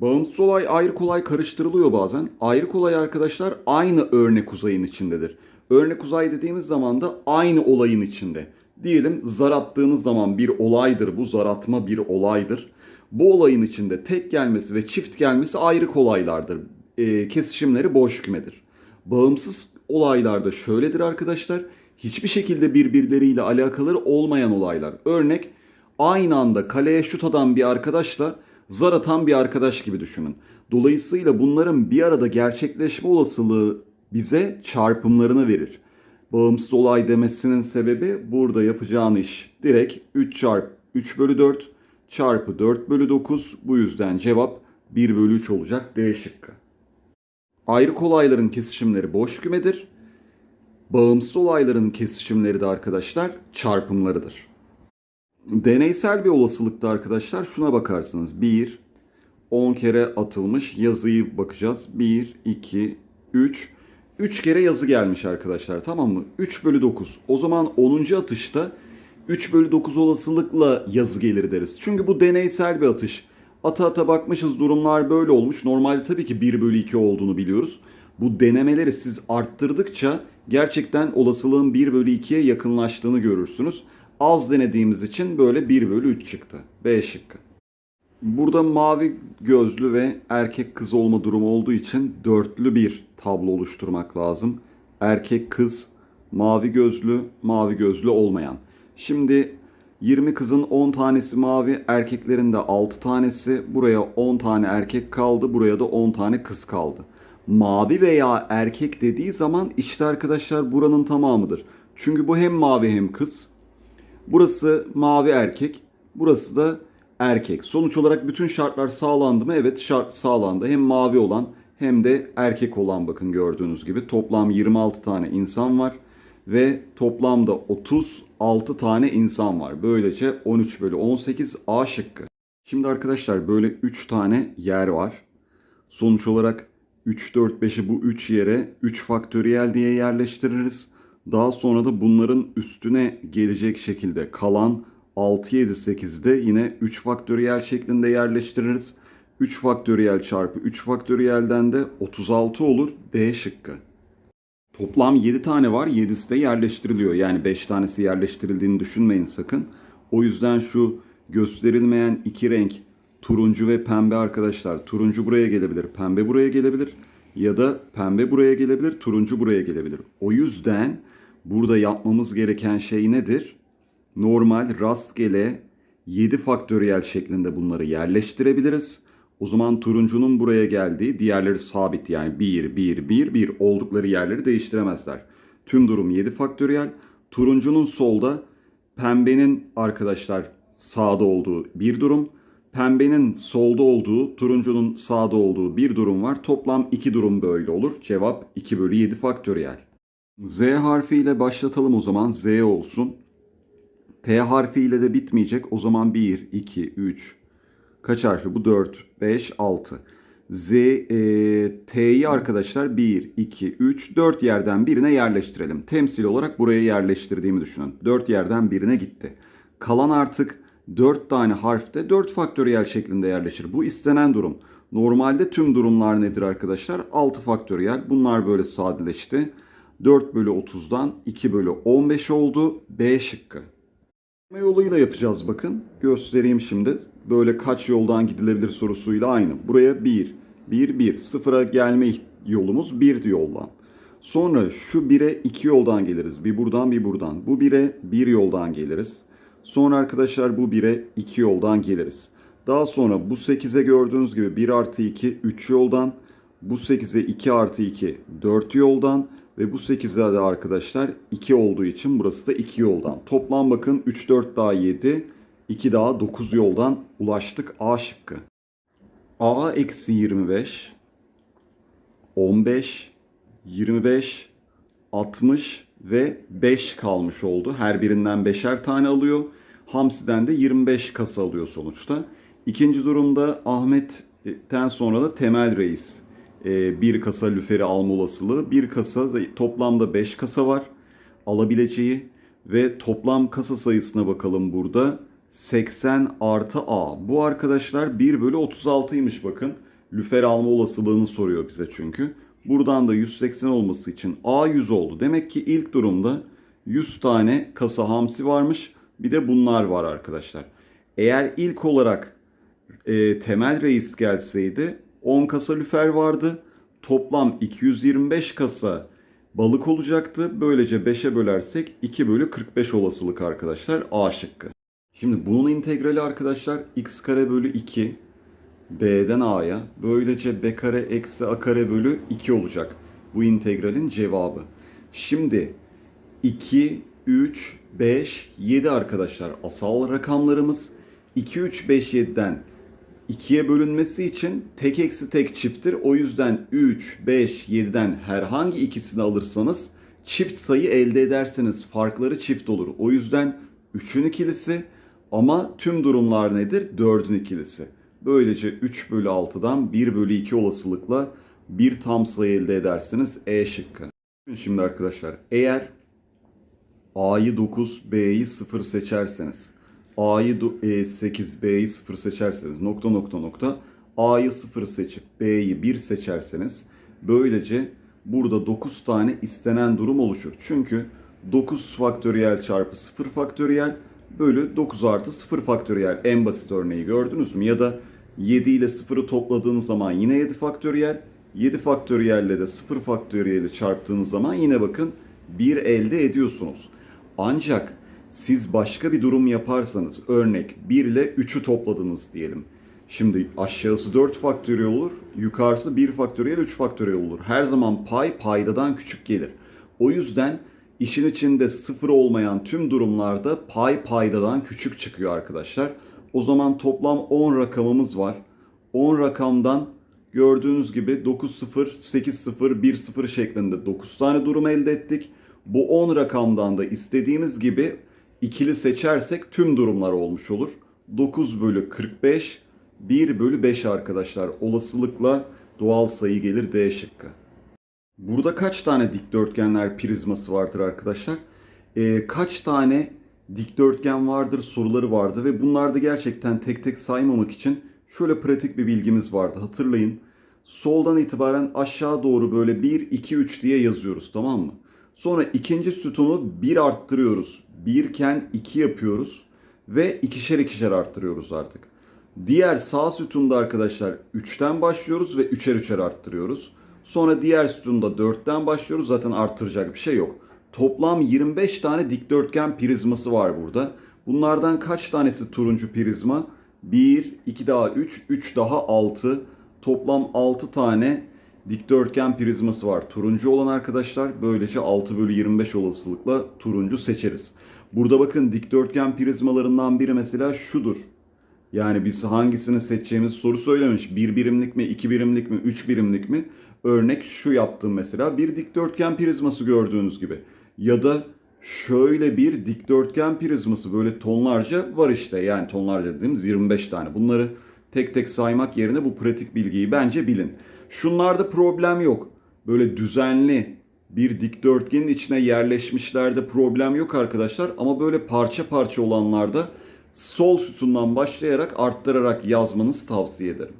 Bağımsız olay ayrı kolay karıştırılıyor bazen. Ayrı kolay arkadaşlar aynı örnek uzayın içindedir. Örnek uzay dediğimiz zaman da aynı olayın içinde. Diyelim zar attığınız zaman bir olaydır bu zar atma bir olaydır. Bu olayın içinde tek gelmesi ve çift gelmesi ayrı kolaylardır. Ee, kesişimleri boş kümedir. Bağımsız olaylarda şöyledir arkadaşlar. Hiçbir şekilde birbirleriyle alakaları olmayan olaylar. Örnek aynı anda kaleye şut atan bir arkadaşla zar atan bir arkadaş gibi düşünün. Dolayısıyla bunların bir arada gerçekleşme olasılığı bize çarpımlarını verir. Bağımsız olay demesinin sebebi burada yapacağın iş direkt 3 çarpı 3 bölü 4 çarpı 4 bölü 9 bu yüzden cevap 1 bölü 3 olacak D şıkkı. Ayrı olayların kesişimleri boş kümedir. Bağımsız olayların kesişimleri de arkadaşlar çarpımlarıdır. Deneysel bir olasılıkta arkadaşlar şuna bakarsınız. 1, 10 kere atılmış yazıyı bakacağız. 1, 2, 3. 3 kere yazı gelmiş arkadaşlar tamam mı? 3 bölü 9. O zaman 10. atışta 3 bölü 9 olasılıkla yazı gelir deriz. Çünkü bu deneysel bir atış. Ata ata bakmışız durumlar böyle olmuş. Normalde tabii ki 1 bölü 2 olduğunu biliyoruz. Bu denemeleri siz arttırdıkça gerçekten olasılığın 1 bölü 2'ye yakınlaştığını görürsünüz. Az denediğimiz için böyle 1 bölü 3 çıktı. B şıkkı. Burada mavi gözlü ve erkek kız olma durumu olduğu için dörtlü bir tablo oluşturmak lazım. Erkek kız, mavi gözlü, mavi gözlü olmayan. Şimdi 20 kızın 10 tanesi mavi, erkeklerin de 6 tanesi. Buraya 10 tane erkek kaldı, buraya da 10 tane kız kaldı. Mavi veya erkek dediği zaman işte arkadaşlar buranın tamamıdır. Çünkü bu hem mavi hem kız. Burası mavi erkek, burası da erkek. Sonuç olarak bütün şartlar sağlandı mı? Evet şart sağlandı. Hem mavi olan hem de erkek olan bakın gördüğünüz gibi toplam 26 tane insan var ve toplamda 36 tane insan var. Böylece 13 bölü 18 A şıkkı. Şimdi arkadaşlar böyle 3 tane yer var. Sonuç olarak 3, 4, 5'i bu 3 yere 3 faktöriyel diye yerleştiririz. Daha sonra da bunların üstüne gelecek şekilde kalan 6, 7, 8'de yine 3 faktöriyel şeklinde yerleştiririz. 3 faktöriyel çarpı 3 faktöriyelden de 36 olur D şıkkı. Toplam 7 tane var. 7'si de yerleştiriliyor. Yani 5 tanesi yerleştirildiğini düşünmeyin sakın. O yüzden şu gösterilmeyen iki renk turuncu ve pembe arkadaşlar. Turuncu buraya gelebilir, pembe buraya gelebilir. Ya da pembe buraya gelebilir, turuncu buraya gelebilir. O yüzden burada yapmamız gereken şey nedir? Normal rastgele 7 faktöriyel şeklinde bunları yerleştirebiliriz. O zaman turuncunun buraya geldiği diğerleri sabit yani 1, 1, 1, 1 oldukları yerleri değiştiremezler. Tüm durum 7 faktöriyel. Turuncunun solda, pembenin arkadaşlar sağda olduğu bir durum. Pembenin solda olduğu, turuncunun sağda olduğu bir durum var. Toplam iki durum böyle olur. Cevap 2 bölü 7 faktöriyel. Z harfiyle başlatalım o zaman. Z olsun. T harfiyle de bitmeyecek. O zaman 1, 2, 3, kaç harfli bu? 4, 5, 6. Z, e, T'yi arkadaşlar 1, 2, 3, 4 yerden birine yerleştirelim. Temsil olarak buraya yerleştirdiğimi düşünün. 4 yerden birine gitti. Kalan artık 4 tane harfte 4 faktöriyel şeklinde yerleşir. Bu istenen durum. Normalde tüm durumlar nedir arkadaşlar? 6 faktöriyel. Bunlar böyle sadeleşti. 4 bölü 30'dan 2 bölü 15 oldu. B şıkkı. Yoluyla yapacağız bakın. Göstereyim şimdi. Böyle kaç yoldan gidilebilir sorusuyla aynı. Buraya 1, 1, 1. Sıfıra gelme yolumuz 1 yoldan. Sonra şu 1'e 2 yoldan geliriz. Bir buradan bir buradan. Bu 1'e 1 yoldan geliriz. Sonra arkadaşlar bu 1'e 2 yoldan geliriz. Daha sonra bu 8'e gördüğünüz gibi 1 artı 2 3 yoldan. Bu 8'e 2 artı 2 4 yoldan. Ve bu 8'e de arkadaşlar 2 olduğu için burası da 2 yoldan. Toplam bakın 3, 4 daha 7, 2 daha 9 yoldan ulaştık A şıkkı. A eksi 25, 15, 25, 60 ve 5 kalmış oldu. Her birinden 5'er tane alıyor. Hamsi'den de 25 kasa alıyor sonuçta. İkinci durumda Ahmet'ten sonra da Temel Reis bir kasa lüferi alma olasılığı. Bir kasa toplamda 5 kasa var alabileceği ve toplam kasa sayısına bakalım burada. 80 artı A. Bu arkadaşlar 1 bölü 36'ymış bakın. Lüfer alma olasılığını soruyor bize çünkü. Buradan da 180 olması için A 100 oldu. Demek ki ilk durumda 100 tane kasa hamsi varmış. Bir de bunlar var arkadaşlar. Eğer ilk olarak e, temel reis gelseydi 10 kasa lüfer vardı. Toplam 225 kasa balık olacaktı. Böylece 5'e bölersek 2 bölü 45 olasılık arkadaşlar A şıkkı. Şimdi bunun integrali arkadaşlar x kare bölü 2 b'den a'ya böylece b kare eksi a kare bölü 2 olacak. Bu integralin cevabı. Şimdi 2, 3, 5, 7 arkadaşlar asal rakamlarımız. 2, 3, 5, 7'den 2'ye bölünmesi için tek eksi tek çifttir. O yüzden 3, 5, 7'den herhangi ikisini alırsanız çift sayı elde ederseniz farkları çift olur. O yüzden 3'ün ikilisi ama tüm durumlar nedir? 4'ün ikilisi. Böylece 3 bölü 6'dan 1 bölü 2 olasılıkla bir tam sayı elde edersiniz E şıkkı. Şimdi arkadaşlar eğer A'yı 9, B'yi 0 seçerseniz, A'yı e, 8, B'yi 0 seçerseniz, nokta nokta nokta, A'yı 0 seçip B'yi 1 seçerseniz, böylece burada 9 tane istenen durum oluşur. Çünkü 9 faktöriyel çarpı 0 faktöriyel bölü 9 artı 0 faktöriyel en basit örneği gördünüz mü? Ya da 7 ile 0'ı topladığınız zaman yine 7 faktöriyel, 7 faktöriyelle de 0 faktöriyeli çarptığınız zaman yine bakın 1 elde ediyorsunuz. Ancak siz başka bir durum yaparsanız örnek 1 ile 3'ü topladınız diyelim. Şimdi aşağısı 4 faktöriyel olur, yukarısı 1 faktöriyel 3 faktöriyel olur. Her zaman pay paydadan küçük gelir. O yüzden işin içinde sıfır olmayan tüm durumlarda pay paydadan küçük çıkıyor arkadaşlar. O zaman toplam 10 rakamımız var. 10 rakamdan gördüğünüz gibi 9 0, 8 0, 1 0 şeklinde 9 tane durum elde ettik. Bu 10 rakamdan da istediğimiz gibi ikili seçersek tüm durumlar olmuş olur. 9 bölü 45, 1 bölü 5 arkadaşlar. Olasılıkla doğal sayı gelir D şıkkı. Burada kaç tane dikdörtgenler prizması vardır arkadaşlar? Ee, kaç tane dikdörtgen vardır soruları vardı ve bunlarda gerçekten tek tek saymamak için şöyle pratik bir bilgimiz vardı. Hatırlayın. Soldan itibaren aşağı doğru böyle 1, 2, 3 diye yazıyoruz tamam mı? Sonra ikinci sütunu 1 arttırıyoruz. 1 iken 2 yapıyoruz ve ikişer ikişer arttırıyoruz artık. Diğer sağ sütunda arkadaşlar 3'ten başlıyoruz ve 3'er 3'er arttırıyoruz. Sonra diğer sütunda 4'ten başlıyoruz. Zaten arttıracak bir şey yok. Toplam 25 tane dikdörtgen prizması var burada. Bunlardan kaç tanesi turuncu prizma? 1, 2 daha 3, 3 daha 6. Toplam 6 tane dikdörtgen prizması var. Turuncu olan arkadaşlar böylece 6 bölü 25 olasılıkla turuncu seçeriz. Burada bakın dikdörtgen prizmalarından biri mesela şudur. Yani biz hangisini seçeceğimiz soru söylemiş. Bir birimlik mi, iki birimlik mi, üç birimlik mi? Örnek şu yaptım mesela. Bir dikdörtgen prizması gördüğünüz gibi. Ya da şöyle bir dikdörtgen prizması böyle tonlarca var işte. Yani tonlarca dediğimiz 25 tane. Bunları tek tek saymak yerine bu pratik bilgiyi bence bilin. Şunlarda problem yok. Böyle düzenli bir dikdörtgenin içine yerleşmişlerde problem yok arkadaşlar. Ama böyle parça parça olanlarda sol sütundan başlayarak arttırarak yazmanızı tavsiye ederim.